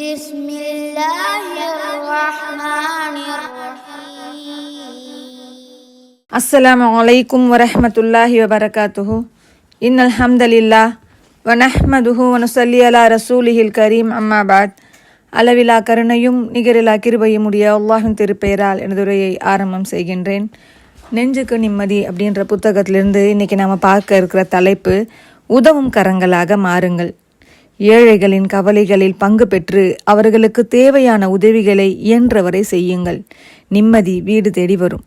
بسم الله الرحمن الرحيم அஸ்ஸலாமு அலைக்கும் வரஹ்மத்துல்லாஹி வபரகாத்துஹு இன்னல் ஹம்தலில்லா வனஹ்மதுஹு வனுசல்லி அலா ரசூலிஹில் கரீம் அம்மா பாத் அளவிலா கருணையும் நிகரிலா கிருபையும் உடைய அல்லாஹின் திருப்பெயரால் எனது உரையை ஆரம்பம் செய்கின்றேன் நெஞ்சுக்கு நிம்மதி அப்படின்ற புத்தகத்திலிருந்து இன்னைக்கு நாம பார்க்க இருக்கிற தலைப்பு உதவும் கரங்களாக மாறுங்கள் ஏழைகளின் கவலைகளில் பங்கு பெற்று அவர்களுக்கு தேவையான உதவிகளை இயன்றவரை செய்யுங்கள். நிம்மதி வீடு தேடி வரும்.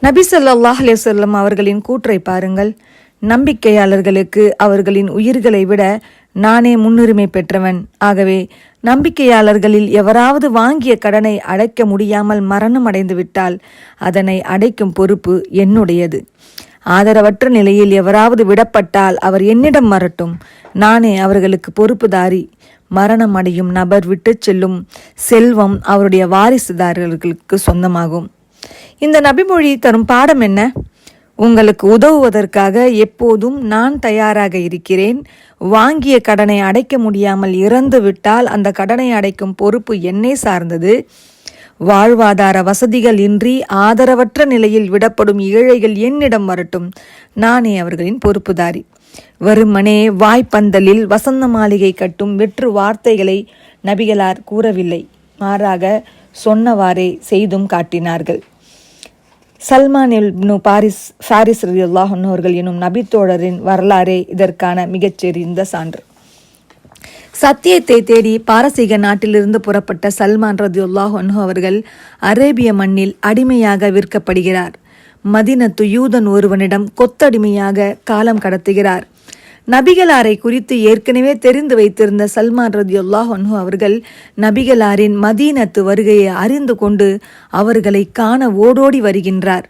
நபி ஸல்லல்லாஹு அலைஹி அவர்களின் கூற்றை பாருங்கள். நம்பிக்கையாளர்களுக்கு அவர்களின் உயிர்களை விட நானே முன்னுரிமை பெற்றவன். ஆகவே நம்பிக்கையாளர்களில் எவராவது வாங்கிய கடனை அடைக்க முடியாமல் மரணம் அடைந்துவிட்டால் அதனை அடைக்கும் பொறுப்பு என்னுடையது. ஆதரவற்ற நிலையில் எவராவது விடப்பட்டால் அவர் என்னிடம் வரட்டும் நானே அவர்களுக்கு பொறுப்புதாரி. மரணம் அடையும் நபர் விட்டுச் செல்லும் செல்வம் அவருடைய வாரிசுதாரர்களுக்கு சொந்தமாகும். இந்த நபிமொழி தரும் பாடம் என்ன? உங்களுக்கு உதவுவதற்காக எப்போதும் நான் தயாராக இருக்கிறேன். வாங்கிய கடனை அடைக்க முடியாமல் இறந்து விட்டால் அந்த கடனை அடைக்கும் பொறுப்பு என்னை சார்ந்தது. வாழ்வாதார வசதிகள் இன்றி ஆதரவற்ற நிலையில் விடப்படும் ஏழைகள் என்னிடம் வரட்டும். நானே அவர்களின் பொறுப்புதாரி. வெறுமனே வாய்ப்பந்தலில் வசந்த மாளிகை கட்டும் வெற்று வார்த்தைகளை நபிகளார் கூறவில்லை. மாறாக சொன்னவாறே செய்தும் காட்டினார்கள். சல்மான் இப்னு பாரிஸ் ஃபாரிஸ் ரலியல்லாஹு அவர்கள் எனும் நபித்தோழரின் வரலாறே இதற்கான மிகச்சிறந்த சான்று. சத்தியத்தை தேடி பாரசீக நாட்டிலிருந்து புறப்பட்ட சல்மான் ரதியுல்லாஹ் அன்ஹு அவர்கள் அரேபிய மண்ணில் அடிமையாக விற்கப்படுகிறார். மதினத்து யூதன் ஒருவனிடம் கொத்தடிமையாக காலம் கடத்துகிறார். நபிகளாரை குறித்து ஏற்கனவே தெரிந்து வைத்திருந்த சல்மான் ரதியுல்லாஹ் ஒன்ஹு அவர்கள் நபிகளாரின் மதீனத்து வருகையை அறிந்து கொண்டு அவர்களை காண ஓடோடி வருகின்றார்.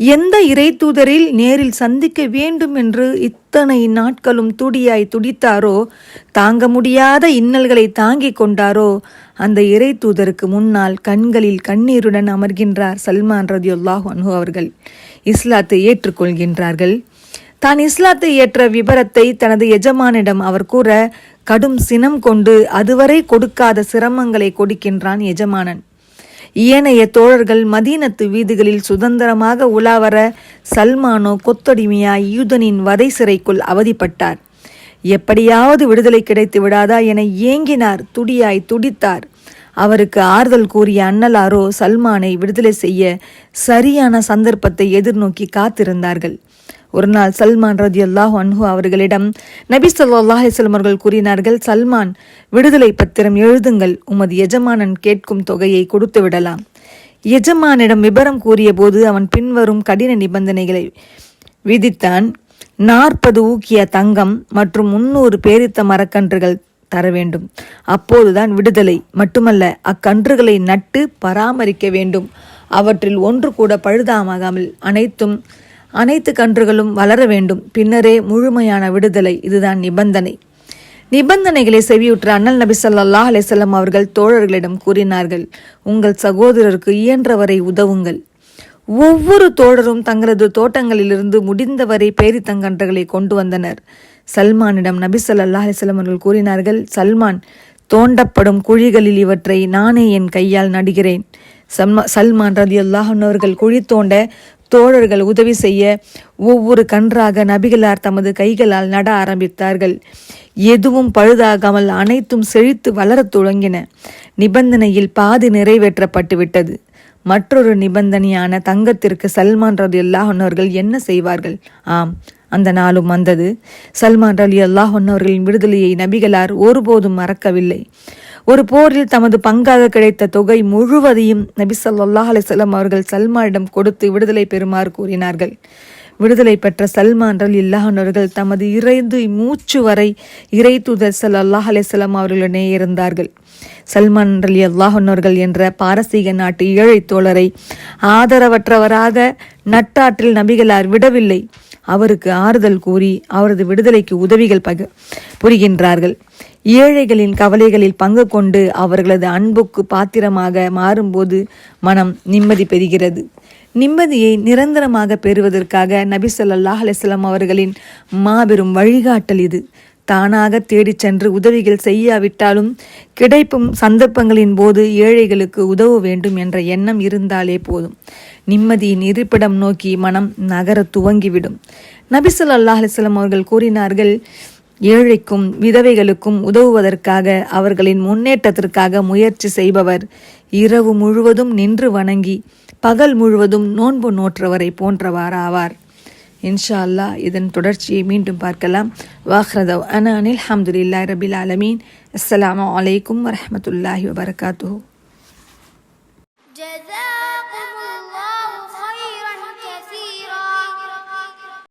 எந்த இறை தூதரில் நேரில் சந்திக்க வேண்டும் என்று இத்தனை நாட்களும் துடியாய் துடித்தாரோ தாங்க முடியாத இன்னல்களை தாங்கிக் கொண்டாரோ அந்த இறை தூதருக்கு முன்னால் கண்களில் கண்ணீருடன் அமர்கின்றார் சல்மான் ரதியுல்லாஹ் அன்ஹு அவர்கள். இஸ்லாத்தை ஏற்றுக்கொள்கின்றார்கள். தான் இஸ்லாத்தை ஏற்ற விபரத்தை தனது எஜமானிடம் அவர் கூற கடும் சினம் கொண்டு அதுவரை கொடுக்காத சிரமங்களை கொடுக்கின்றான் எஜமானன். ஏனைய தோழர்கள் மதீனத்து வீதிகளில் சுதந்திரமாக உலாவர சல்மானோ கொத்தடிமையாய் யூதனின் வதை சிறைக்குள் அவதிப்பட்டார். எப்படியாவது விடுதலை கிடைத்து விடாதா என ஏங்கினார் துடியாய் துடித்தார். அவருக்கு ஆறுதல் கூறிய அன்னலாரோ சல்மானை விடுதலை செய்ய சரியான சந்தர்ப்பத்தை எதிர்நோக்கி காத்திருந்தார்கள். ஒரு நாள் சல்மான் ரதி அல்லாஹ் அன்ஹு அவர்களிடம் நபி ஸல்லல்லாஹு அவர்கள் கூறினார்கள் சல்மான் விடுதலை பத்திரம் எழுதுங்கள் உமது எஜமானன் கேட்கும் தொகையை கொடுத்து விடலாம். எஜமானிடம் விபரம் கூறிய போது அவன் பின்வரும் கடின நிபந்தனைகளை விதித்தான் நாற்பது ஊக்கிய தங்கம் மற்றும் முன்னூறு பேரித்த மரக்கன்றுகள் தர வேண்டும். அப்போதுதான் விடுதலை. மட்டுமல்ல அக்கன்றுகளை நட்டு பராமரிக்க வேண்டும். அவற்றில் ஒன்று கூட பழுதாமாகாமல் அனைத்தும் அனைத்து கன்றுகளும் வளர வேண்டும். பின்னரே முழுமையான விடுதலை. இதுதான் நிபந்தனை. நிபந்தனைகளை செவியுற்ற அண்ணல் நபி ஸல்லல்லாஹு அலைஹி அவர்கள் தோழர்களிடம் கூறினார்கள் உங்கள் சகோதரருக்கு இயன்றவரை உதவுங்கள். ஒவ்வொரு தோழரும் தங்களது தோட்டங்களிலிருந்து முடிந்தவரை பேரித்தங்கன்றுகளை கொண்டு வந்தனர். சல்மானிடம் நபி ஸல்லல்லாஹு அலைஹி அவர்கள் கூறினார்கள் சல்மான் தோண்டப்படும் குழிகளில் இவற்றை நானே என் கையால் நடுகிறேன். சல்மா சல்மான் ரதி அவர்கள் குழி தோண்ட தோழர்கள் உதவி செய்ய ஒவ்வொரு கன்றாக நபிகளார் தமது கைகளால் நட ஆரம்பித்தார்கள். எதுவும் பழுதாகாமல் அனைத்தும் செழித்து வளரத் தொடங்கின. நிபந்தனையில் பாதி நிறைவேற்றப்பட்டுவிட்டது. மற்றொரு நிபந்தனையான தங்கத்திற்கு சல்மான் ரலி அவர்கள் என்ன செய்வார்கள்? ஆம் அந்த நாளும் வந்தது. சல்மான் ரலி அல்லாஹ் விடுதலையை நபிகளார் ஒருபோதும் மறக்கவில்லை. ஒரு போரில் தமது பங்காக கிடைத்த தொகை முழுவதையும் நபி ஸல்லல்லாஹு அலைஹி அவர்கள் சல்மானிடம் கொடுத்து விடுதலை பெறுமாறு கூறினார்கள். விடுதலை பெற்ற சல்மான் ரலி அவர்கள் தமது இறைந்து மூச்சு வரை இறை தூதர் சல் அல்லாஹ் அலிசல்லாம் அவர்களுடனே இருந்தார்கள். சல்மான் ரலி அல்லாஹர்கள் என்ற பாரசீக நாட்டு ஏழை தோழரை ஆதரவற்றவராக நட்டாற்றில் நபிகளார் விடவில்லை. அவருக்கு ஆறுதல் கூறி அவரது விடுதலைக்கு உதவிகள் பக புரிகின்றார்கள். ஏழைகளின் கவலைகளில் பங்கு கொண்டு அவர்களது அன்புக்கு பாத்திரமாக மாறும்போது மனம் நிம்மதி பெறுகிறது. நிம்மதியை நிரந்தரமாக பெறுவதற்காக நபி சொல்லாஹ் அலிஸ்லாம் அவர்களின் மாபெரும் வழிகாட்டல் இது. தானாக தேடிச் சென்று உதவிகள் செய்யாவிட்டாலும் கிடைப்பும் சந்தர்ப்பங்களின் போது ஏழைகளுக்கு உதவ வேண்டும் என்ற எண்ணம் இருந்தாலே போதும். நிம்மதியின் இருப்பிடம் நோக்கி மனம் நகர துவங்கிவிடும். நபிசல் அல்லாஹ் அலிஸ்லாம் அவர்கள் கூறினார்கள் ஏழைக்கும் விதவைகளுக்கும் உதவுவதற்காக அவர்களின் முன்னேற்றத்திற்காக முயற்சி செய்பவர் இரவு முழுவதும் நின்று வணங்கி பகல் முழுவதும் நோன்பு நோற்றவரை போன்றவாறாவார் இன்ஷா அல்லாஹ் இதன் தொடர்ச்சியை மீண்டும் பார்க்கலாம் வாஹ்ரதவ் அன அனில் ஹம்துலில்லாஹ் ரபில் ஆலமீன் அஸ்ஸலாமு அலைக்கும் வரஹ்மத்துல்லாஹி வபரகாத்துஹு